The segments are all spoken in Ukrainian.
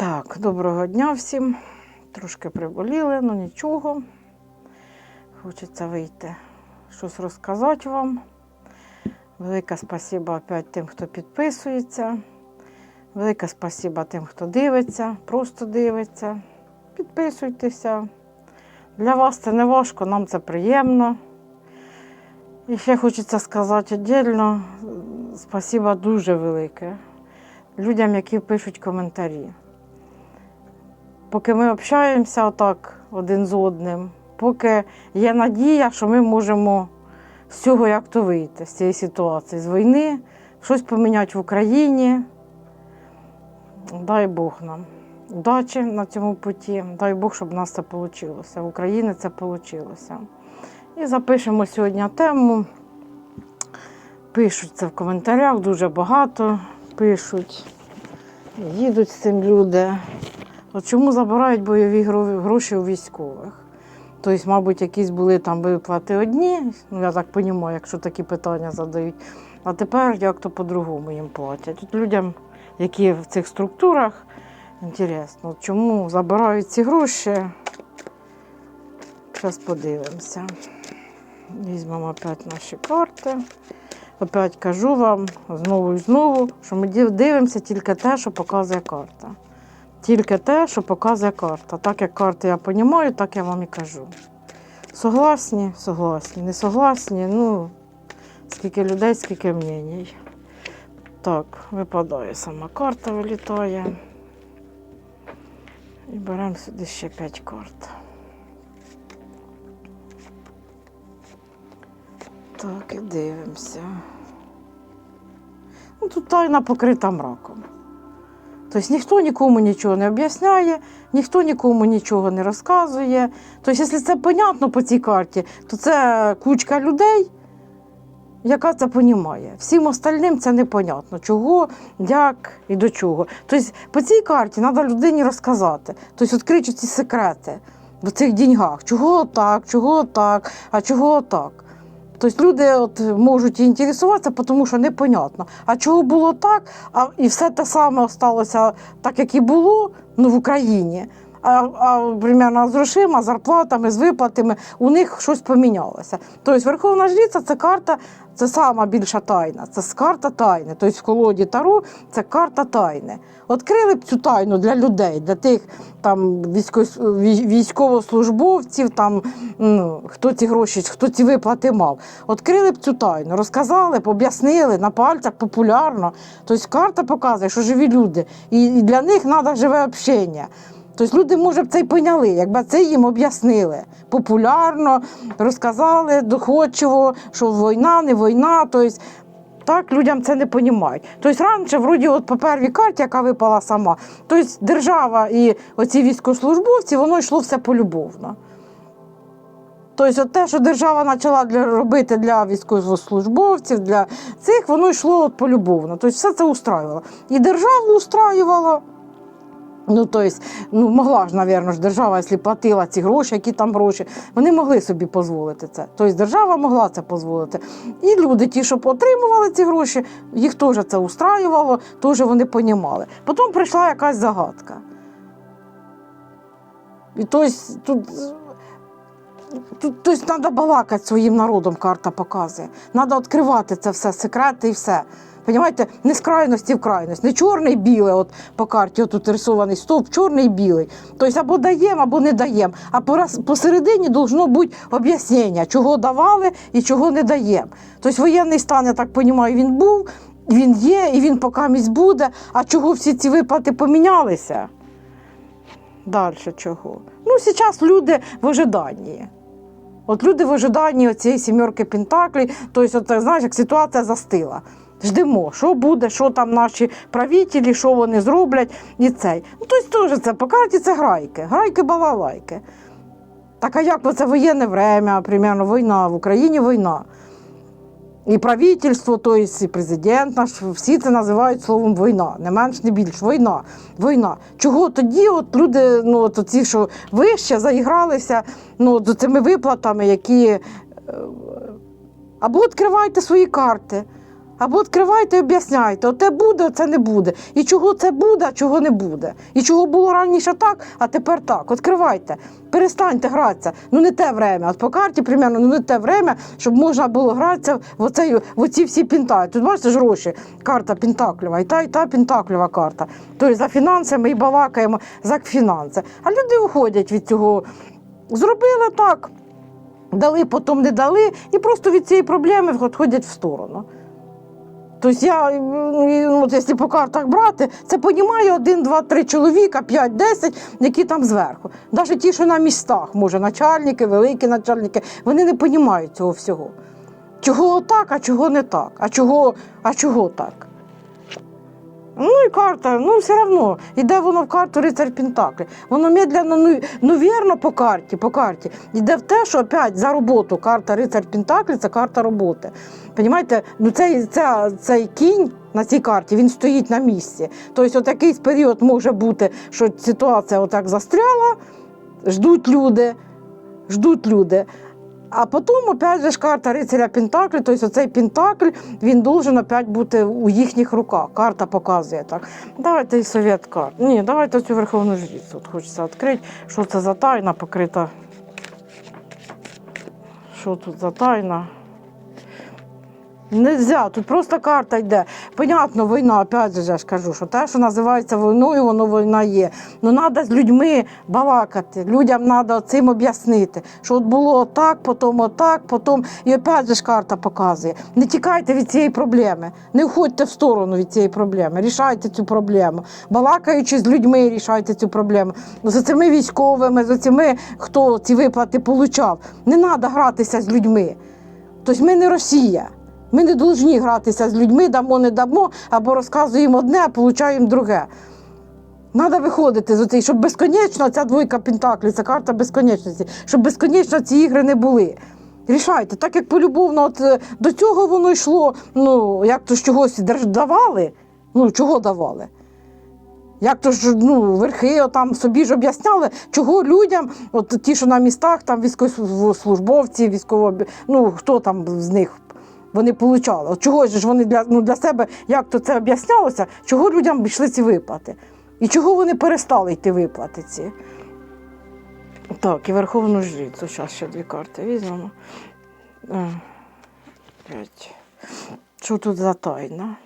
Так, доброго дня всім. Трошки приболіли, ну нічого. Хочеться вийти, щось розказати вам. Велике спасибо опять тим, хто підписується. Велике спасибо тим, хто дивиться, просто дивиться. Підписуйтеся. Для вас це не важко, нам це приємно. І ще хочеться сказати віддільно спасибо дуже велике людям, які пишуть коментарі. Поки ми общаємося отак один з одним, поки є надія, що ми можемо з цього як-то вийти, з цієї ситуації, з війни, щось поміняти в Україні. Дай Бог нам удачі на цьому путі. Дай Бог, щоб в нас це вийшло. В Україні це вийшло. І запишемо сьогодні тему. Пишуть це в коментарях, дуже багато пишуть. Їдуть з цим люди. От чому забирають бойові гроші у військових? Тобто, мабуть, якісь були там виплати одні, ну я так розумію, якщо такі питання задають. А тепер як-то по-другому їм платять. Тут людям, які в цих структурах, інтересно, чому забирають ці гроші? Зараз подивимося. Візьмемо опять наші карти. Опять кажу вам знову і знову, що ми дивимося тільки те, що показує карта. Тільки те, що показує карта. Так як карти я розумію, так я вам і кажу. Согласні, согласні, не согласні, ну, скільки людей, скільки мненій. Так, випадає сама карта, вилітає. І беремо сюди ще 5 карт. Так, і дивимося. Ну, тут тайна покрита мраком. Тобто ніхто нікому нічого не об'ясняє, ніхто нікому нічого не розказує. Тобто, якщо це понятно по цій карті, то це кучка людей, яка це розуміє. Всім остальним це непонятно, чого, як і до чого. Тобто по цій карті треба людині розказати, тобто відкрити ці секрети в цих деньгах. Чого так, чого так, а чого так. Тобто люди от можуть інтересуватися, тому що непонятно. А чого було так, а і все те саме сталося так, як і було ну, в Україні. А, а примерно з грошима, зарплатами, з виплатами у них щось помінялося. Тобто Верховна Жриця це карта, це сама більша тайна. Це карта тайни. Тобто в колоді Таро це карта тайни. Відкрили б цю тайну для людей, для тих там військо- військовослужбовців, там ну, хто ці гроші, хто ці виплати мав. Відкрили б цю тайну, розказали об'яснили на пальцях популярно. Тобто карта показує, що живі люди, і для них треба живе общення. Тобто люди, може, б це й поняли, якби це їм об'яснили популярно, розказали доходчиво, що війна, не війна. Тобто, так людям це не розуміють. Тобто раніше, вроді, от по первій карті, яка випала сама, тобто держава і оці військовослужбовці, воно йшло все полюбовно. Тобто, те, що держава почала для, робити для військовослужбовців, для цих, воно йшло от полюбовно. Тобто все це устраювало. І державу устраювало. Ну, тобто, ну, могла ж, мабуть, ж держава, якщо платила ці гроші, які там гроші, вони могли собі дозволити це. Тобто держава могла це дозволити. І люди, ті, що отримували ці гроші, їх теж це устраювало, теж вони понімали. Потім прийшла якась загадка. І тобто, тут, тут тобто, треба балакати своїм народом, карта показує. Треба відкривати це все, секрети і все. Понімаєте, не з крайності в крайність, не чорний білий, от по карті тут рисований стовп, чорний і білий. Тобто або даємо, або не даємо. А посередині должно бути об'яснення, чого давали і чого не даємо. Тобто воєнний стан, я так розумію, він був, він є, і він поки місць буде. А чого всі ці виплати помінялися? Далі чого? Ну, зараз люди в ожиданні. От люди в ожиданні цієї сімерки Пентаклі, тобто, от, знаєш, як ситуація застила. Ждемо, що буде, що там наші правителі, що вони зроблять і цей. Ну, тобто теж це по карті це грайки, грайки балалайки. Так а як це воєнне время, примерно війна, в Україні війна. І правительство, тобто і президент наш, всі це називають словом війна, не менш, не більш. Війна. Війна. Чого тоді от люди, ну от ці, що вище, заігралися ну, цими виплатами, які. е, Або відкривайте свої карти, Або відкривайте і об'ясняйте, оте буде, оце не буде. І чого це буде, а чого не буде. І чого було раніше так, а тепер так. Відкривайте, перестаньте гратися. Ну не те время. От по карті, примерно, ну не те время, щоб можна було гратися в, оцей, в оці всі пінтаклі. Тут бачите ж гроші, карта Пентаклева, і та, і та Пентаклева карта. Тобто за фінансами і балакаємо за фінанси. А люди уходять від цього. Зробили так. Дали, потім не дали, і просто від цієї проблеми відходять в сторону. Тобто я, ну, от якщо по картах брати, це понімає один, два, три чоловіка, п'ять, десять, які там зверху. Навіть ті, що на містах, може, начальники, великі начальники, вони не понімають цього всього. Чого так, а чого не так, а чого, а чого так. Ну і карта, ну все одно, іде воно в карту рицар Пентаклі. Воно медленно, ну, ну вірно по карті, по карті. Йде в те, що опять за роботу карта рицар Пентаклі це карта роботи. Понімаєте, ну цей, ця, цей кінь на цій карті він стоїть на місці. Тобто, якийсь період може бути, що ситуація отак застряла, ждуть люди, ждуть люди. А потім, опять же, ж карта рицаря Пентаклі, тобто оцей Пентакль, він должен опять бути у їхніх руках. Карта показує так. Давайте і совет карт. Ні, давайте цю верховну жрицю. От хочеться відкрити, що це за тайна покрита. Що тут за тайна? Нельзя, тут просто карта йде. Понятно, війна, опять же, я ж кажу, що те, що називається війною, воно війна є. Ну треба з людьми балакати, людям треба цим об'яснити, що от було так, потім отак, потім. І опять же ж карта показує. Не тікайте від цієї проблеми, не уходьте в сторону від цієї проблеми, рішайте цю проблему. Балакаючи з людьми, рішайте цю проблему. За цими військовими, за цими, хто ці виплати получав. Не треба гратися з людьми. Тобто ми не Росія. Ми не повинні гратися з людьми, дамо, не дамо, або розказуємо одне, а получаємо друге. Треба виходити з оцей, щоб безконечно ця двойка Пентаклі, це карта безконечності, щоб безконечно ці ігри не були. Рішайте, так як полюбовно, от е, до цього воно йшло, ну, як то з чогось давали, ну, чого давали? Як то ж ну, верхи там собі ж об'ясняли, чого людям, от ті, що на містах, там військовослужбовці, військово, ну хто там з них вони получали. От чого ж вони для, ну, для себе, як то це об'яснялося, чого людям йшли ці виплати? І чого вони перестали йти виплати ці? Так, і Верховну Жрицю. Зараз ще дві карти візьмемо. Е. Що тут за тайна?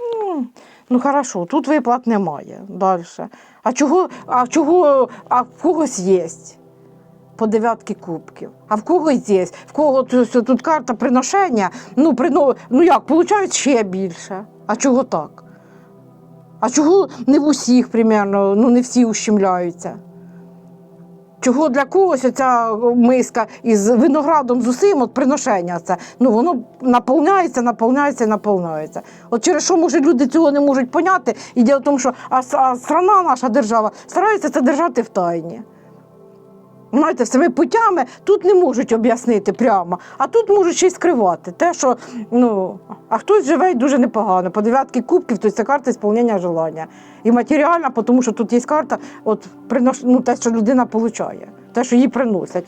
Ну, Ну, хорошо, тут виплат немає. Далі. А чого, а чого, а в когось є? По дев'ятки кубків. А в когось є? В кого тут, тут карта приношення, ну, прино, ну як, получають ще більше. А чого так? А чого не в усіх, примерно, ну не всі ущемляються? Чого для когось оця миска із виноградом з усім, от приношення це, ну воно наповняється, наповняється наповняється. От через що, може, люди цього не можуть поняти, і в тому, що а, а страна, наша держава, старається це держати в тайні. Знаєте, всіми путями тут не можуть об'яснити прямо, а тут можуть ще й скривати. Те, що, ну, а хтось живе дуже непогано. По дев'ятки кубків, то це карта сповнення желання. І матеріальна, тому що тут є карта, от, ну, те, що людина отримує, те, що їй приносять.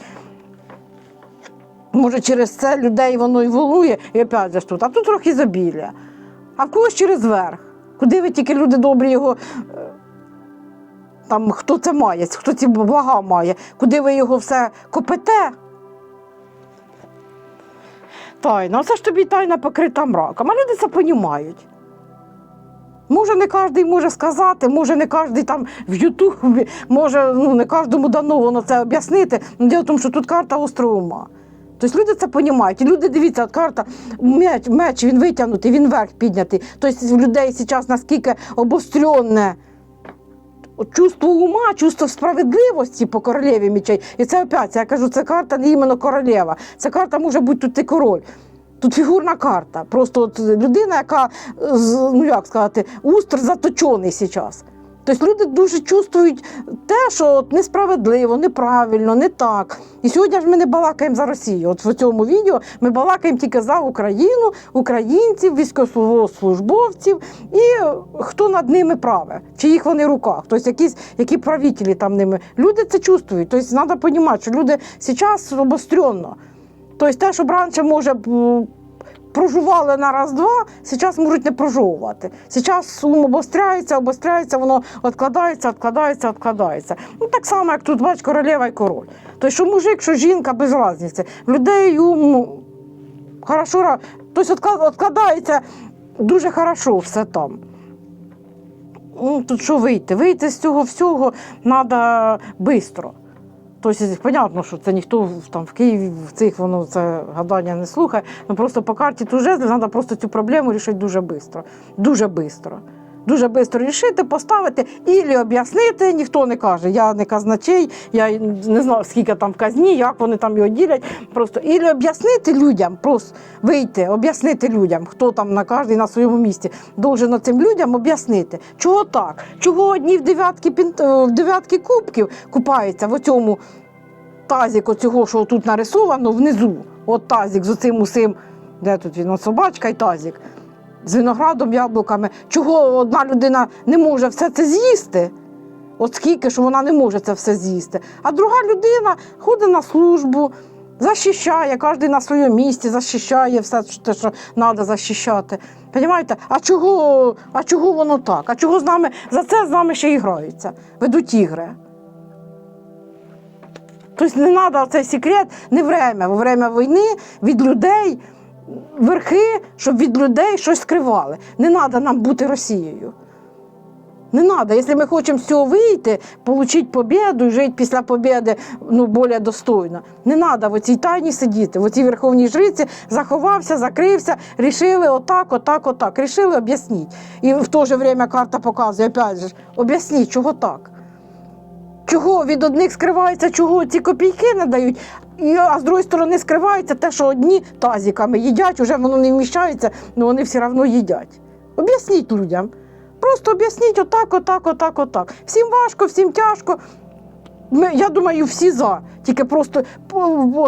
Може, через це людей воно і волнує, і опять же тут, а тут трохи ізобілля. А в когось через верх. Куди ви тільки люди добрі його там хто це має, хто ці блага має, куди ви його все копите. Тайна, оце ж тобі тайна покрита мраком, а люди це понімають. Може, не кожен може сказати, може, не кожен там в Ютубі, може, ну, не кожному дано воно це об'яснити. Ну, Діло в тому, що тут карта острого ума. Тобто люди це розуміють. І люди дивіться, от карта, меч, меч він витягнутий, він вверх піднятий. Тобто в людей зараз наскільки обостренне От чувство ума, чувство справедливості по королеві мечей. І це опять, я кажу, це карта не іменно королева. Ця карта може бути тут і король. Тут фігурна карта. Просто от людина, яка, ну як сказати, устр заточений зараз. Тобто люди дуже чувствують те, що от несправедливо, неправильно, не так. І сьогодні ж ми не балакаємо за Росію. От в цьому відео ми балакаємо тільки за Україну, українців, військовослужбовців і хто над ними праве, чи їх вони в руках, тобто якісь які правителі там ними. Люди це чувствують. Тобто треба розуміти, що люди зараз обостренно. Тобто те, що раніше може прожували на раз-два, зараз можуть не прожовувати. Зараз сум обостряється, обостряється, воно відкладається, відкладається, відкладається. Ну так само, як тут бач, королева і король. Тобто, що мужик, що жінка, без різниці. Людей ум хорошо, ра- тобто відкладається дуже хорошо все там. Ну, тут що вийти? Вийти з цього всього треба швидко. Тобто, понятно, що це ніхто там в Києві в цих воно це гадання не слухає. Ну просто по карті ту жезлів треба просто цю проблему рішити дуже швидко. Дуже швидко. Дуже швидко рішити, поставити і об'яснити. Ніхто не каже, я не казначей, я не знаю, скільки там в казні, як вони там його ділять. Просто і об'яснити людям, просто вийти, об'яснити людям, хто там на кожній на своєму місці должен цим людям об'яснити, чого так, чого одні в дев'ятки в дев'ятки кубків купаються в цьому тазик оцього, що тут нарисовано внизу. От тазик з оцим усім, де тут він, от собачка і тазик. З виноградом, яблуками. Чого одна людина не може все це з'їсти? От скільки, що вона не може це все з'їсти. А друга людина ходить на службу, захищає, кожен на своєму місці, захищає все те, що треба захищати. Понімаєте? А чого, а чого воно так? А чого з нами за це з нами ще і граються? Ведуть ігри. Тобто не треба цей секрет не время. Во время війни від людей верхи, щоб від людей щось скривали. Не треба нам бути Росією. Не треба. Якщо ми хочемо з цього вийти, отримати побіду і жити після побіди ну, більш достойно. Не треба в цій тайні сидіти. В цій верховній жриці заховався, закрився, рішили отак, отак, отак. Рішили, об'ясніть. І в то же время карта показує, опять же, об'ясніть, чого так. Чого від одних скривається, чого ці копійки не дають, і, а з другої сторони скривається те, що одні тазиками їдять, вже воно не вміщається, але вони все одно їдять. Об'ясніть людям. Просто об'ясніть отак, отак, отак, отак. Всім важко, всім тяжко. Ми, я думаю, всі за. Тільки просто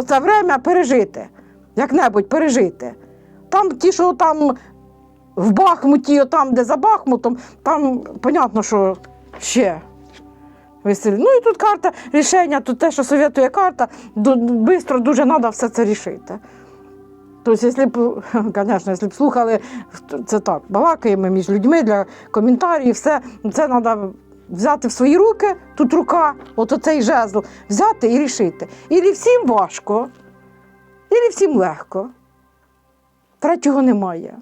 це время пережити. Як-небудь пережити. Там ті, що там в Бахмуті, там, де за Бахмутом, там, понятно, що ще веселі. Ну і тут карта рішення, тут те, що совєтує карта, швидко дуже треба все це рішити. Тобто, якщо б, звісно, якщо б слухали, це так, балакаємо між людьми для коментарів, все, це треба взяти в свої руки, тут рука, от оцей жезл, взяти і рішити. Ілі всім важко, ілі всім легко. Третього немає.